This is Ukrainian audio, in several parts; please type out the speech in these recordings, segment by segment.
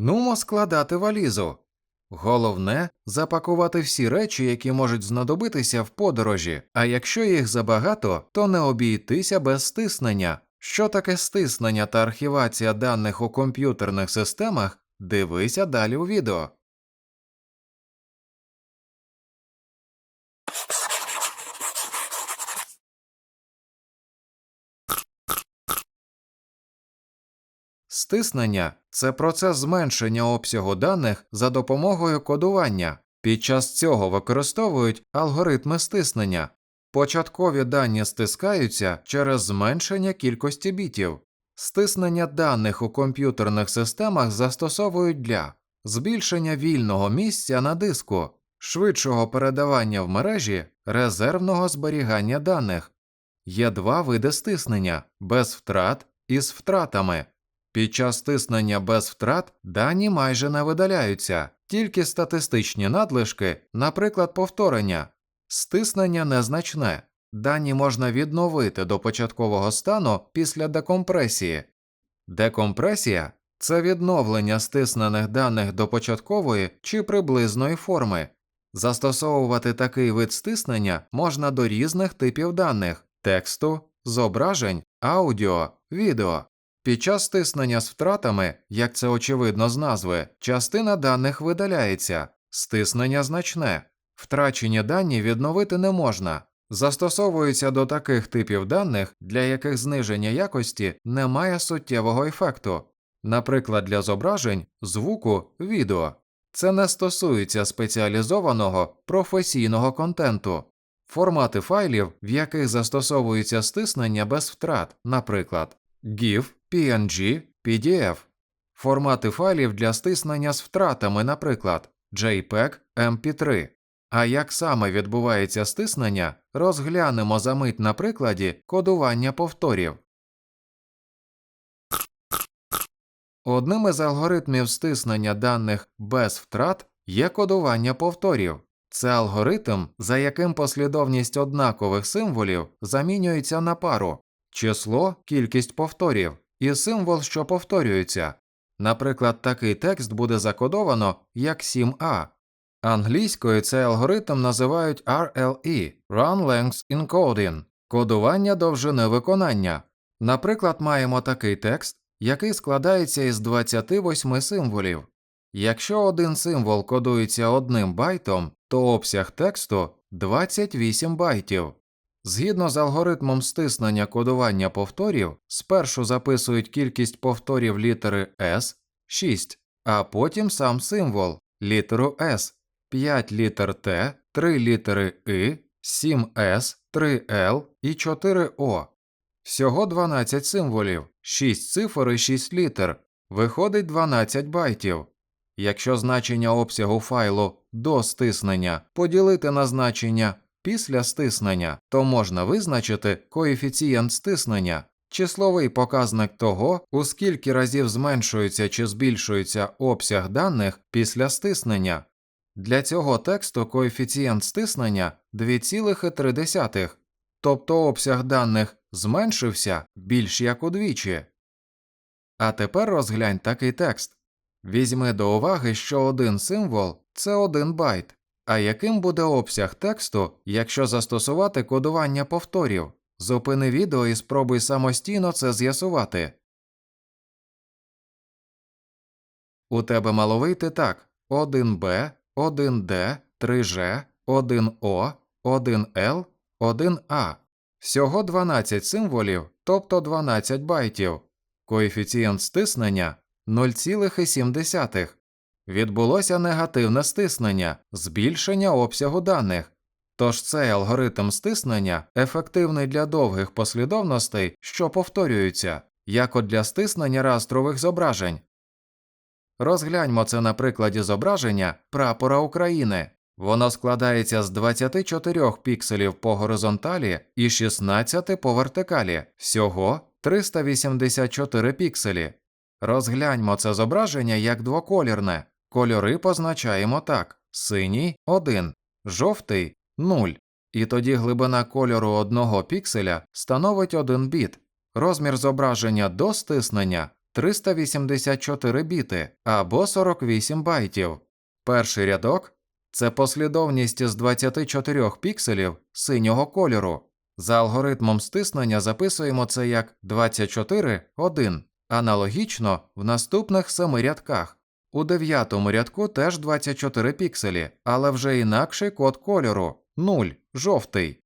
Нумо складати валізу. Головне запакувати всі речі, які можуть знадобитися в подорожі, а якщо їх забагато, то не обійтися без стиснення. Що таке стиснення та архівація даних у комп'ютерних системах, дивися далі у відео. Стиснення це процес зменшення обсягу даних за допомогою кодування. Під час цього використовують алгоритми стиснення. Початкові дані стискаються через зменшення кількості бітів. Стиснення даних у комп'ютерних системах застосовують для збільшення вільного місця на диску, швидшого передавання в мережі, резервного зберігання даних. Є два види стиснення без втрат і з втратами. Під час стиснення без втрат дані майже не видаляються, тільки статистичні надлишки, наприклад, повторення. Стиснення незначне. Дані можна відновити до початкового стану після декомпресії. Декомпресія це відновлення стиснених даних до початкової чи приблизної форми. Застосовувати такий вид стиснення можна до різних типів даних тексту, зображень, аудіо, відео. Під час стиснення з втратами, як це очевидно з назви, частина даних видаляється, стиснення значне, втрачені дані відновити не можна, застосовуються до таких типів даних, для яких зниження якості не має суттєвого ефекту, наприклад, для зображень, звуку, відео. Це не стосується спеціалізованого професійного контенту. Формати файлів, в яких застосовується стиснення без втрат, наприклад, GIF, PNG, PDF, формати файлів для стиснення з втратами, наприклад, JPEG, MP3. А як саме відбувається стиснення, розглянемо за мить на прикладі кодування повторів. Одним із алгоритмів стиснення даних без втрат є кодування повторів. Це алгоритм, за яким послідовність однакових символів замінюється на пару число, кількість повторів і символ, що повторюється. Наприклад, такий текст буде закодовано як 7a. Англійською цей алгоритм називають RLE Run Length Encoding кодування довжини виконання. Наприклад, маємо такий текст, який складається із 28 символів. Якщо один символ кодується одним байтом, то обсяг тексту 28 байтів. Згідно з алгоритмом стиснення кодування повторів, спершу записують кількість повторів літери S 6, а потім сам символ літеру S, 5 літер T, 3 літери I, 7 S, 3 L і 4 O. Всього 12 символів, 6 цифр і 6 літер. Виходить 12 байтів. Якщо значення обсягу файлу до стиснення поділити на значення після стиснення, то можна визначити коефіцієнт стиснення, числовий показник того, у скільки разів зменшується чи збільшується обсяг даних після стиснення. Для цього тексту коефіцієнт стиснення 2,3, тобто обсяг даних зменшився більш як удвічі. А тепер розглянь такий текст. Візьми до уваги, що один символ це один байт. А яким буде обсяг тексту, якщо застосувати кодування повторів? Зупини відео і спробуй самостійно це з'ясувати. У тебе мало вийти так: 1b, 1d, 3g, 1o, 1l, 1a. Всього 12 символів, тобто 12 байтів. Коефіцієнт стиснення 0,7. Відбулося негативне стиснення, збільшення обсягу даних. Тож цей алгоритм стиснення ефективний для довгих послідовностей, що повторюються, як от для стиснення растрових зображень. Розгляньмо це на прикладі зображення прапора України. Воно складається з 24 пікселів по горизонталі і 16 по вертикалі, всього 384 пікселі. Розгляньмо це зображення як двоколірне. Кольори позначаємо так: синій 1, жовтий 0. І тоді глибина кольору одного пікселя становить 1 біт. Розмір зображення до стиснення 384 біти або 48 байтів. Перший рядок це послідовність з 24 пікселів синього кольору. За алгоритмом стиснення записуємо це як 24 1. Аналогічно в наступних семи рядках. У дев'ятому рядку теж 24 пікселі, але вже інакший код кольору 0 жовтий.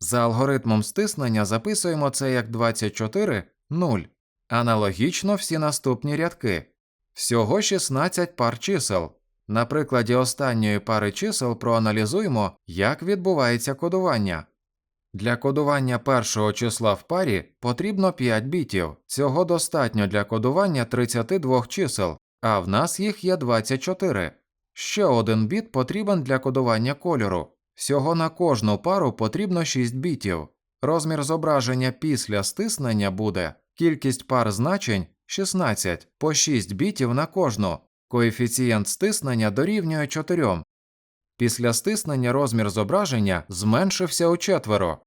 За алгоритмом стиснення записуємо це як 24 0. Аналогічно всі наступні рядки. Всього 16 пар чисел. На прикладі останньої пари чисел проаналізуємо, як відбувається кодування. Для кодування першого числа в парі потрібно 5 бітів. Цього достатньо для кодування 32 чисел, а в нас їх є 24. Ще один біт потрібен для кодування кольору. Всього на кожну пару потрібно 6 бітів. Розмір зображення після стиснення буде кількість пар значень 16 по 6 бітів на кожну. Коефіцієнт стиснення дорівнює 4. Після стиснення розмір зображення зменшився у четверо.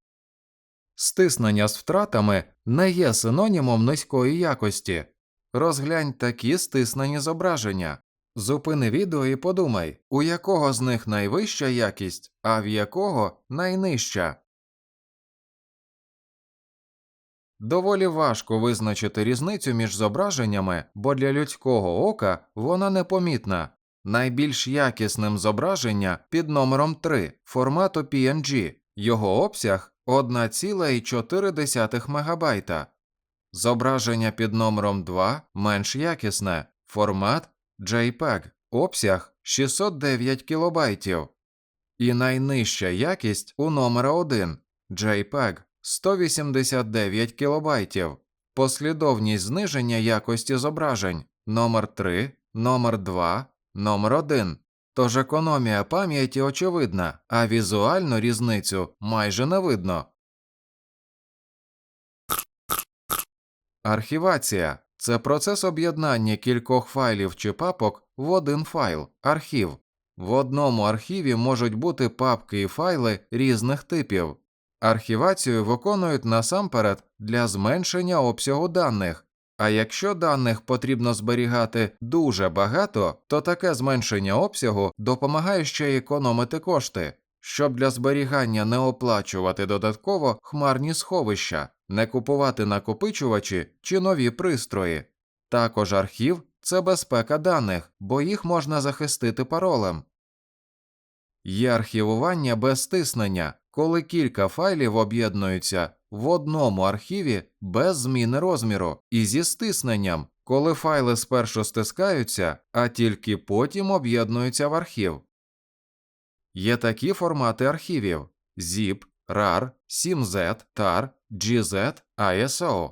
Стиснення з втратами не є синонімом низької якості. Розглянь такі стиснені зображення. Зупини відео і подумай, у якого з них найвища якість, а в якого найнижча. Доволі важко визначити різницю між зображеннями, бо для людського ока вона непомітна. Найбільш якісним зображення під номером 3 формату PNG. Його обсяг 1,4 МБ. Зображення під номером 2 менш якісне формат JPEG, обсяг 609 кБ. І найнижча якість у номера 1 JPEG 189 кБ. Послідовність зниження якості зображень номер 3 номер 2 номер 1 Тож економія пам'яті очевидна, а візуальну різницю майже не видно. Архівація це процес об'єднання кількох файлів чи папок в один файл архів. В одному архіві можуть бути папки і файли різних типів. Архівацію виконують насамперед для зменшення обсягу даних. А якщо даних потрібно зберігати дуже багато, то таке зменшення обсягу допомагає ще економити кошти, щоб для зберігання не оплачувати додатково хмарні сховища, не купувати накопичувачі чи нові пристрої. Також архів це безпека даних, бо їх можна захистити паролем. Є архівування без стиснення, коли кілька файлів об'єднуються в одному архіві без зміни розміру і зі стисненням, коли файли спершу стискаються, а тільки потім об'єднуються в архів. Є такі формати архівів ZIP, RAR, 7Z, TAR, GZ, ISO.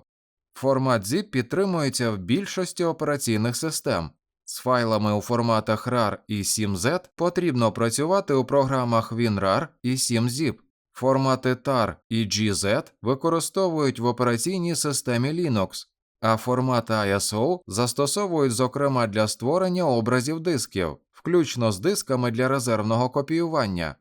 Формат ZIP підтримується в більшості операційних систем. З файлами у форматах RAR і 7Z потрібно працювати у програмах WinRAR і 7zip. Формати TAR і GZ використовують в операційній системі Linux, а формат ISO застосовують зокрема для створення образів дисків, включно з дисками для резервного копіювання.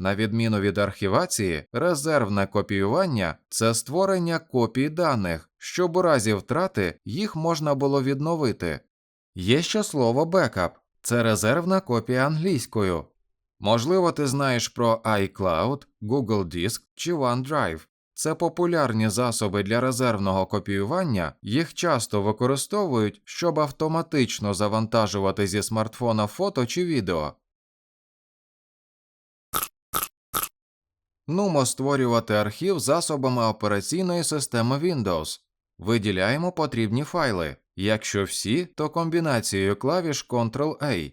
На відміну від архівації, резервне копіювання це створення копій даних, щоб у разі втрати їх можна було відновити. Є ще слово backup – це резервна копія англійською. Можливо, ти знаєш про iCloud, Google Диск чи OneDrive. Це популярні засоби для резервного копіювання, їх часто використовують, щоб автоматично завантажувати зі смартфона фото чи відео. Нумо створювати архів засобами операційної системи Windows. Виділяємо потрібні файли. Якщо всі, то комбінацією клавіш Ctrl-A.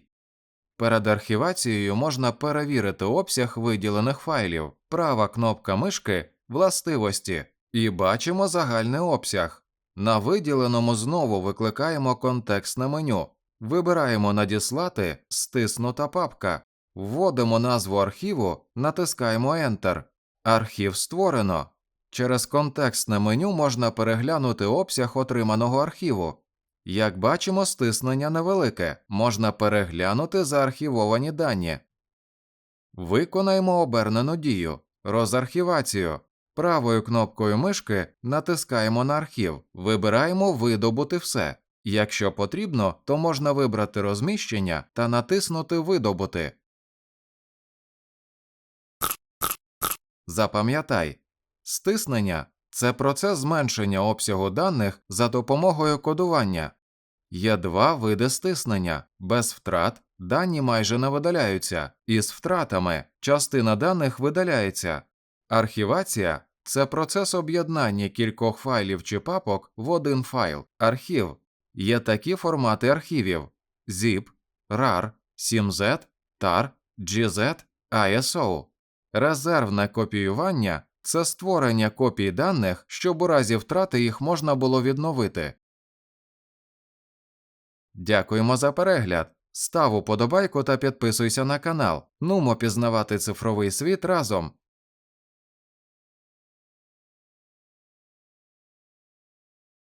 Перед архівацією можна перевірити обсяг виділених файлів, права кнопка мишки властивості і бачимо загальний обсяг. На виділеному знову викликаємо контекстне меню, вибираємо Надіслати, стиснута папка, вводимо назву архіву, натискаємо Enter. Архів створено. Через контекстне меню можна переглянути обсяг отриманого архіву. Як бачимо, стиснення невелике, можна переглянути заархівовані дані. Виконаємо обернену дію розархівацію. Правою кнопкою мишки натискаємо на архів, вибираємо Видобути все. Якщо потрібно, то можна вибрати розміщення та натиснути Видобути. Запам'ятай, стиснення це процес зменшення обсягу даних за допомогою кодування. Є два види стиснення без втрат дані майже не видаляються, із втратами частина даних видаляється. Архівація це процес об'єднання кількох файлів чи папок в один файл архів. Є такі формати архівів: ZIP, RAR, 7Z, TAR, GZ, ISO. Резервне копіювання це створення копій даних, щоб у разі втрати їх можна було відновити. Дякуємо за перегляд. Став уподобайку та підписуйся на канал. Нумо пізнавати цифровий світ разом.